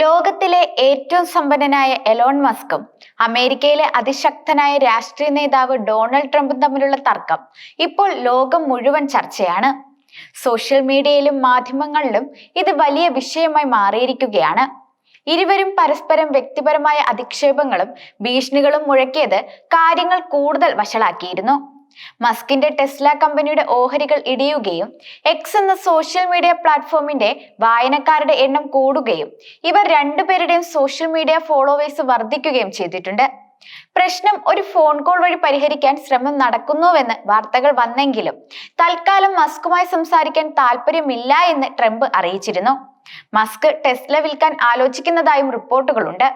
ലോകത്തിലെ ഏറ്റവും സമ്പന്നനായ എലോൺ മസ്കും അമേരിക്കയിലെ അതിശക്തനായ രാഷ്ട്രീയ നേതാവ് ഡൊണാൾഡ് ട്രംപും തമ്മിലുള്ള തർക്കം ഇപ്പോൾ ലോകം മുഴുവൻ ചർച്ചയാണ്. സോഷ്യൽ മീഡിയയിലും മാധ്യമങ്ങളിലും ഇത് വലിയ വിഷയമായി മാറിയിരിക്കുകയാണ്. ഇരുവരും പരസ്പരം വ്യക്തിപരമായ അധിക്ഷേപങ്ങളും ഭീഷണികളും മുഴക്കിയത് കാര്യങ്ങൾ കൂടുതൽ വഷളാക്കിയിരുന്നു. മസ്കിന്റെ ടെസ്ല കമ്പനിയുടെ ഓഹരികൾ ഇടിയുകയും എക്സ് എന്ന സോഷ്യൽ മീഡിയ പ്ലാറ്റ്ഫോമിന്റെ വായനക്കാരുടെ എണ്ണം കൂടുകയും ഇവർ രണ്ടുപേരുടെയും സോഷ്യൽ മീഡിയ ഫോളോവേഴ്സ് വർദ്ധിക്കുകയും ചെയ്തിട്ടുണ്ട്. പ്രശ്നം ഒരു ഫോൺ കോൾ വഴി പരിഹരിക്കാൻ ശ്രമം നടക്കുന്നുവെന്ന് വാർത്തകൾ വന്നെങ്കിലും തൽക്കാലം മസ്കുമായി സംസാരിക്കാൻ താല്പര്യമില്ല എന്ന് ട്രംപ് അറിയിച്ചിരുന്നു. മസ്ക് ടെസ്ല വിൽക്കാൻ ആലോചിക്കുന്നതായും റിപ്പോർട്ടുകളുണ്ട്.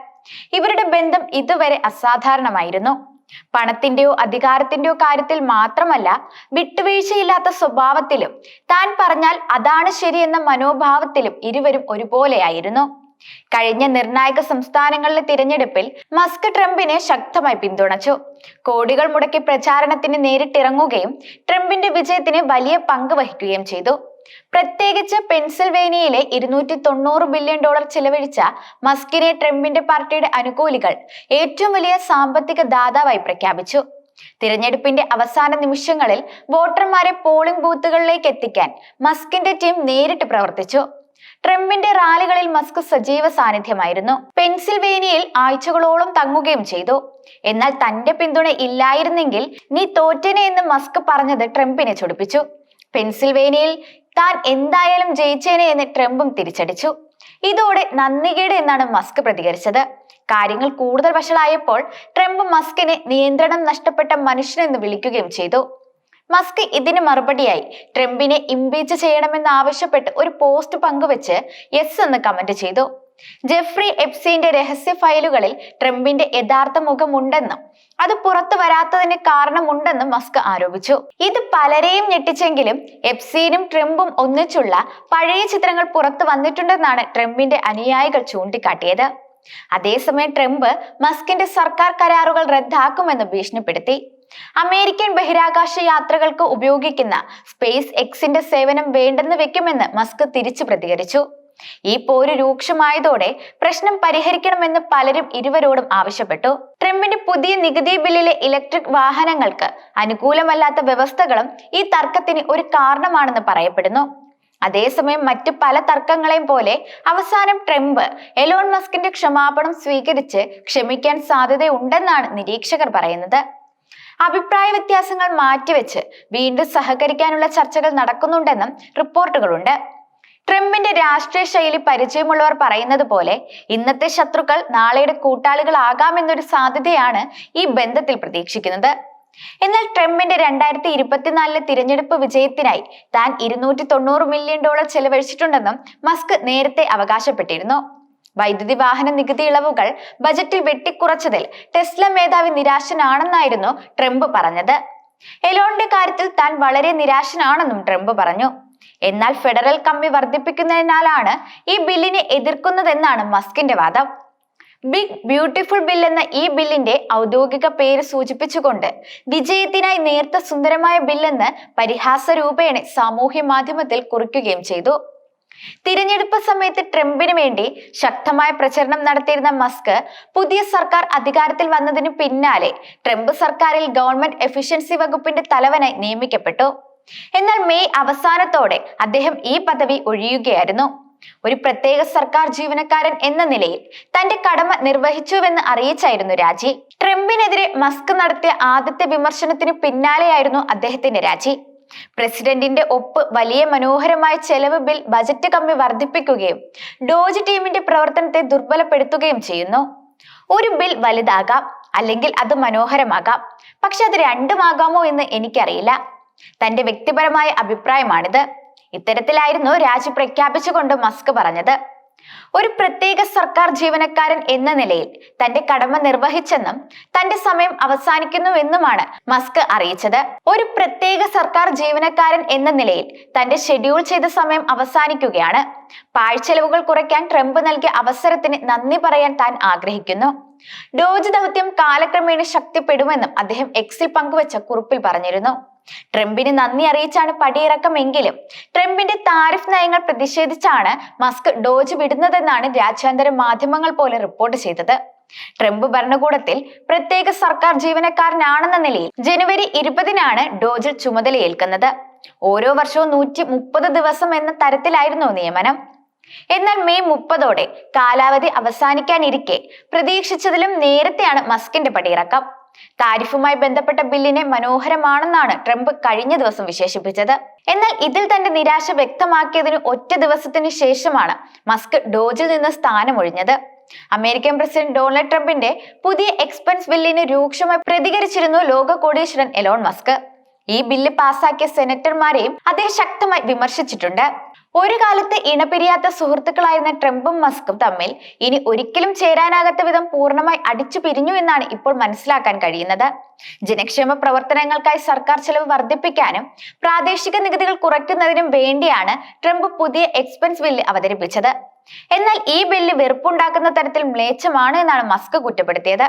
ഇവരുടെ ബന്ധം ഇതുവരെ അസാധാരണമായിരുന്നു. പണത്തിന്റെയോ അധികാരത്തിന്റെയോ കാര്യത്തിൽ മാത്രമല്ല വിട്ടുവീഴ്ചയില്ലാത്ത സ്വഭാവത്തിലും താൻ പറഞ്ഞാൽ അതാണ് ശരിയെന്ന മനോഭാവത്തിലും ഇരുവരും ഒരുപോലെയായിരുന്നു. കഴിഞ്ഞ നിർണായക സംസ്ഥാനങ്ങളിലെ തിരഞ്ഞെടുപ്പിൽ മസ്ക് ട്രംപിനെ ശക്തമായി പിന്തുണച്ചു. കോടികൾ മുടക്കി പ്രചാരണത്തിന് നേരിട്ടിറങ്ങുകയും ട്രംപിന്റെ വിജയത്തിന് വലിയ പങ്ക് വഹിക്കുകയും ചെയ്തു. പ്രത്യേകിച്ച് പെൻസിൽവേനിയയിലെ ഇരുന്നൂറ്റി തൊണ്ണൂറ് ബില്യൺ ഡോളർ ചെലവഴിച്ച മസ്കിനെ ട്രംപിന്റെ പാർട്ടിയുടെ അനുകൂലികൾ ഏറ്റവും വലിയ സാമ്പത്തിക ദാതാവായി പ്രഖ്യാപിച്ചു. തിരഞ്ഞെടുപ്പിന്റെ അവസാന നിമിഷങ്ങളിൽ വോട്ടർമാരെ പോളിംഗ് ബൂത്തുകളിലേക്ക് എത്തിക്കാൻ മസ്കിന്റെ ടീം നേരിട്ട് പ്രവർത്തിച്ചു. ട്രംപിന്റെ റാലികളിൽ മസ്ക് സജീവ സാന്നിധ്യമായിരുന്നു. പെൻസിൽവേനിയയിൽ ആഴ്ചകളോളം തങ്ങുകയും ചെയ്തു. എന്നാൽ തന്റെ പിന്തുണ ഇല്ലായിരുന്നെങ്കിൽ നീ തോറ്റനെ എന്ന് മസ്ക് പറഞ്ഞത് ട്രംപിനെ ചൊടിപ്പിച്ചു. പെൻസിൽവേനിയയിൽ താൻ എന്തായാലും ജയിച്ചേനെ എന്ന് ട്രംപും തിരിച്ചടിച്ചു. ഇതോടെ നന്ദികേട് എന്നാണ് മസ്ക് പ്രതികരിച്ചത്. കാര്യങ്ങൾ കൂടുതൽ വഷളായപ്പോൾ ട്രംപ് മസ്കിനെ നിയന്ത്രണം നഷ്ടപ്പെട്ട മനുഷ്യനെന്ന് വിളിക്കുകയും ചെയ്തു. മസ്ക് ഇതിന് മറുപടിയായി ട്രംപിനെ ഇംപീച്ച് ചെയ്യണമെന്ന് ആവശ്യപ്പെട്ട് ഒരു പോസ്റ്റ് പങ്കുവച്ച് യെസ് എന്ന് കമന്റ് ചെയ്തു. ജെഫ്രി എപ്സീന്റെ രഹസ്യ ഫയലുകളിൽ ട്രംപിന്റെ യഥാർത്ഥ മുഖമുണ്ടെന്നും അത് പുറത്തു വരാത്തതിന് കാരണമുണ്ടെന്നും മസ്ക് ആരോപിച്ചു. ഇത് പലരെയും ഞെട്ടിച്ചെങ്കിലും എപ്സീനും ട്രംപും ഒന്നിച്ചുള്ള പഴയ ചിത്രങ്ങൾ പുറത്തു വന്നിട്ടുണ്ടെന്നാണ് ട്രംപിന്റെ അനുയായികൾ ചൂണ്ടിക്കാട്ടിയത്. അതേസമയം ട്രംപ് മസ്കിന്റെ സർക്കാർ കരാറുകൾ റദ്ദാക്കുമെന്ന് ഭീഷണിപ്പെടുത്തി. അമേരിക്കൻ ബഹിരാകാശ യാത്രകൾക്ക് ഉപയോഗിക്കുന്ന സ്പേസ് എക്സിന്റെ സേവനം വേണ്ടെന്ന് വെക്കുമെന്ന് മസ്ക് തിരിച്ചു പ്രതികരിച്ചു. ഈ പോര് രൂക്ഷമായതോടെ പ്രശ്നം പരിഹരിക്കണമെന്ന് പലരും ഇരുവരോടും ആവശ്യപ്പെട്ടു. ട്രംപിന്റെ പുതിയ നികുതി ബില്ലിലെ ഇലക്ട്രിക് വാഹനങ്ങൾക്ക് അനുകൂലമല്ലാത്ത വ്യവസ്ഥകളും ഈ തർക്കത്തിന് ഒരു കാരണമാണെന്ന് പറയപ്പെടുന്നു. അതേസമയം മറ്റ് പല തർക്കങ്ങളെയും പോലെ അവസാനം ട്രംപ് എലോൺ മസ്കിന്റെ ക്ഷമാപണം സ്വീകരിച്ച് ക്ഷമിക്കാൻ സാധ്യതയുണ്ടെന്നാണ് നിരീക്ഷകർ പറയുന്നത്. അഭിപ്രായ വ്യത്യാസങ്ങൾ മാറ്റിവെച്ച് വീണ്ടും സഹകരിക്കാനുള്ള ചർച്ചകൾ നടക്കുന്നുണ്ടെന്നും റിപ്പോർട്ടുകളുണ്ട്. ട്രംപിന്റെ രാഷ്ട്രീയ ശൈലി പരിചയമുള്ളവർ പറയുന്നത് പോലെ ഇന്നത്തെ ശത്രുക്കൾ നാളെയുടെ കൂട്ടാളികളാകാമെന്നൊരു സാധ്യതയാണ് ഈ ബന്ധത്തിൽ പ്രതീക്ഷിക്കുന്നത്. എന്നാൽ ട്രംപിന്റെ രണ്ടായിരത്തി ഇരുപത്തിനാലിലെ തിരഞ്ഞെടുപ്പ് വിജയത്തിനായി താൻ ഇരുന്നൂറ്റി തൊണ്ണൂറ് മില്യൺ ഡോളർ ചെലവഴിച്ചിട്ടുണ്ടെന്നും മസ്ക് നേരത്തെ അവകാശപ്പെട്ടിരുന്നു. വൈദ്യുതി വാഹന നികുതി ഇളവുകൾ ബജറ്റിൽ വെട്ടിക്കുറച്ചതിൽ ടെസ്ല മേധാവി നിരാശനാണെന്നായിരുന്നു ട്രംപ് പറഞ്ഞത്. എലോണിന്റെ കാര്യത്തിൽ താൻ വളരെ നിരാശനാണെന്നും ട്രംപ് പറഞ്ഞു. എന്നാൽ ഫെഡറൽ കമ്മി വർദ്ധിപ്പിക്കുന്നതിനാലാണ് ഈ ബില്ലിനെ എതിർക്കുന്നതെന്നാണ് മസ്കിന്റെ വാദം. ബിഗ് ബ്യൂട്ടിഫുൾ ബിൽ എന്ന ഈ ബില്ലിന്റെ ഔദ്യോഗിക പേര് സൂചിപ്പിച്ചുകൊണ്ട് വിജയത്തിനായി നേർത്ത സുന്ദരമായ ബില്ലെന്ന് പരിഹാസ രൂപേണ സാമൂഹ്യ മാധ്യമത്തിൽ കുറിക്കുകയും ചെയ്തു. തിരഞ്ഞെടുപ്പ് സമയത്ത് ട്രംപിന് വേണ്ടി ശക്തമായ പ്രചരണം നടത്തിയിരുന്ന മസ്ക് പുതിയ സർക്കാർ അധികാരത്തിൽ വന്നതിന് പിന്നാലെ ട്രംപ് സർക്കാരിൽ ഗവൺമെന്റ് എഫിഷ്യൻസി വകുപ്പിന്റെ തലവനായി നിയമിക്കപ്പെട്ടു. എന്നാൽ മെയ് അവസാനത്തോടെ അദ്ദേഹം ഈ പദവി ഒഴിയുകയായിരുന്നു. ഒരു പ്രത്യേക സർക്കാർ ജീവനക്കാരൻ എന്ന നിലയിൽ തന്റെ കടമ നിർവഹിച്ചുവെന്ന് അറിയിച്ചായിരുന്നു രാജി. ട്രംപിനെതിരെ മസ്ക് നടത്തിയ ആദ്യത്തെ വിമർശനത്തിന് പിന്നാലെയായിരുന്നു അദ്ദേഹത്തിന്റെ രാജി. പ്രസിഡന്റിന്റെ ഒപ്പ് വലിയ മനോഹരമായ ചെലവ് ബിൽ ബജറ്റ് കമ്മി വർദ്ധിപ്പിക്കുകയും ഡോജ് ടീമിന്റെ പ്രവർത്തനത്തെ ദുർബലപ്പെടുത്തുകയും ചെയ്യുന്നു. ഒരു ബിൽ വലുതാകാം അല്ലെങ്കിൽ അത് മനോഹരമാകാം. പക്ഷെ അത് രണ്ടുമാകാമോ എന്ന് എനിക്കറിയില്ല. തന്റെ വ്യക്തിപരമായ അഭിപ്രായമാണിത്. ഇത്തരത്തിലായിരുന്നു രാജി പ്രഖ്യാപിച്ചുകൊണ്ട് മസ്ക് പറഞ്ഞത്. ഒരു പ്രത്യേക സർക്കാർ ജീവനക്കാരൻ എന്ന നിലയിൽ തന്റെ കടമ നിർവഹിച്ചെന്നും തന്റെ സമയം അവസാനിക്കുന്നുവെന്നുമാണ് മസ്ക് അറിയിച്ചത്. ഒരു പ്രത്യേക സർക്കാർ ജീവനക്കാരൻ എന്ന നിലയിൽ തന്റെ ഷെഡ്യൂൾ ചെയ്ത സമയം അവസാനിക്കുകയാണ്. പാഴ്ചെലവുകൾ കുറയ്ക്കാൻ ട്രംപ് നൽകിയ അവസരത്തിന് നന്ദി പറയാൻ താൻ ആഗ്രഹിക്കുന്നു. ഡോജ് ദൗത്യം കാലക്രമേണ ശക്തിപ്പെടുമെന്നും അദ്ദേഹം എക്സിൽ പങ്കുവച്ച കുറിപ്പിൽ പറഞ്ഞിരുന്നു. ട്രംപിന് നന്ദി അറിയിച്ചാണ് പടിയിറക്കമെങ്കിലും ട്രംപിന്റെ താരിഫ് നയങ്ങൾ പ്രതിഷേധിച്ചാണ് മസ്ക് ഡോജ് വിടുന്നതെന്നാണ് രാജ്യാന്തര മാധ്യമങ്ങൾ പോലെ റിപ്പോർട്ട് ചെയ്തത്. ട്രംപ് ഭരണകൂടത്തിൽ പ്രത്യേക സർക്കാർ ജീവനക്കാരനാണെന്ന നിലയിൽ ജനുവരി ഇരുപതിനാണ് ഡോജ് ചുമതലയേൽക്കുന്നത്. ഓരോ വർഷവും നൂറ്റി മുപ്പത് ദിവസം എന്ന തരത്തിലായിരുന്നു നിയമനം. എന്നാൽ മെയ് മുപ്പതോടെ കാലാവധി അവസാനിക്കാനിരിക്കെ പ്രതീക്ഷിച്ചതിലും നേരത്തെയാണ് മസ്കിന്റെ പടിയിറക്കം. താരിഫുമായി ബന്ധപ്പെട്ട ബില്ലിനെ മനോഹരമാണെന്നാണ് ട്രംപ് കഴിഞ്ഞ ദിവസം വിശേഷിപ്പിച്ചത്. എന്നാൽ ഇതിൽ തന്റെ നിരാശ വ്യക്തമാക്കിയതിന് ഒറ്റ ദിവസത്തിന് ശേഷമാണ് മസ്ക് ഡോജിൽ നിന്ന് സ്ഥാനമൊഴിഞ്ഞത്. അമേരിക്കൻ പ്രസിഡന്റ് ഡൊണാൾഡ് ട്രംപിന്റെ പുതിയ എക്സ്പെൻസ് ബില്ലിന് രൂക്ഷമായി പ്രതികരിച്ചിരുന്നു ലോക കോടീശ്വരൻ എലോൺ മസ്ക്. ഈ ബില്ല് പാസാക്കിയ സെനറ്റർമാരെയും അദ്ദേഹം ശക്തമായി വിമർശിച്ചിട്ടുണ്ട്. ഒരു കാലത്ത് ഇണപിരിയാത്ത സുഹൃത്തുക്കളായിരുന്ന ട്രംപും മസ്കും തമ്മിൽ ഇനി ഒരിക്കലും ചേരാനാകാത്ത വിധം പൂർണമായി അടിച്ചു പിരിഞ്ഞു എന്നാണ് ഇപ്പോൾ മനസ്സിലാക്കാൻ കഴിയുന്നത്. ജനക്ഷേമ പ്രവർത്തനങ്ങൾക്കായി സർക്കാർ ചെലവ് വർദ്ധിപ്പിക്കാനും പ്രാദേശിക നികുതികൾ കുറയ്ക്കുന്നതിനും വേണ്ടിയാണ് ട്രംപ് പുതിയ എക്സ്പെൻസ് ബില്ല് അവതരിപ്പിച്ചത്. എന്നാൽ ഈ ബില്ല് വെറുപ്പുണ്ടാക്കുന്ന തരത്തിൽ മ്ലേച്ഛമാണ് എന്നാണ് മസ്ക് കുറ്റപ്പെടുത്തിയത്.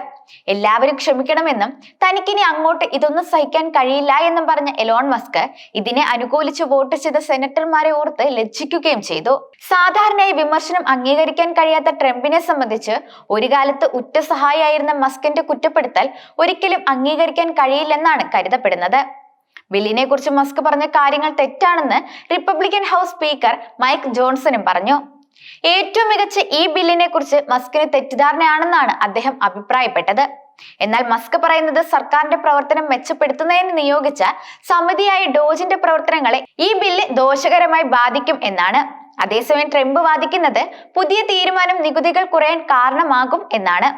എല്ലാവരും ക്ഷമിക്കണമെന്നും തനിക്കിനി അങ്ങോട്ട് ഇതൊന്നും സഹിക്കാൻ കഴിയില്ല എന്നും പറഞ്ഞ എലോൺ മസ്ക് ഇതിനെ അനുകൂലിച്ച് വോട്ട് ചെയ്ത സെനറ്റർമാരെ ഓർത്ത് ലജ്ജിക്കുകയും ചെയ്തു. സാധാരണയായി വിമർശനം അംഗീകരിക്കാൻ കഴിയാത്ത ട്രംപിനെ സംബന്ധിച്ച് ഒരു കാലത്ത് ഉറ്റ സഹായിയായിരുന്ന മസ്കിന്റെ കുറ്റപ്പെടുത്തൽ ഒരിക്കലും അംഗീകരിക്കാൻ കഴിയില്ലെന്നാണ് കരുതപ്പെടുന്നത്. ബില്ലിനെ കുറിച്ച് മസ്ക് പറഞ്ഞ കാര്യങ്ങൾ തെറ്റാണെന്ന് റിപ്പബ്ലിക്കൻ ഹൗസ് സ്പീക്കർ മൈക്ക് ജോൺസണും പറഞ്ഞു. ഏറ്റവും മികച്ച ഈ ബില്ലിനെ കുറിച്ച് മസ്കിന് തെറ്റിദ്ധാരണയാണെന്നാണ് അദ്ദേഹം അഭിപ്രായപ്പെട്ടത്. എന്നാൽ മസ്ക് പറയുന്നത് സർക്കാരിന്റെ പ്രവർത്തനം മെച്ചപ്പെടുത്തുന്നതിന് നിയോഗിച്ച സമിതിയായ ഡോജിന്റെ പ്രവർത്തനങ്ങളെ ഈ ബില്ല് ദോഷകരമായി ബാധിക്കും എന്നാണ്. അതേസമയം ട്രംപ് വാദിക്കുന്നത് പുതിയ തീരുമാനം നികുതികൾ കുറയാൻ കാരണമാകും എന്നാണ്.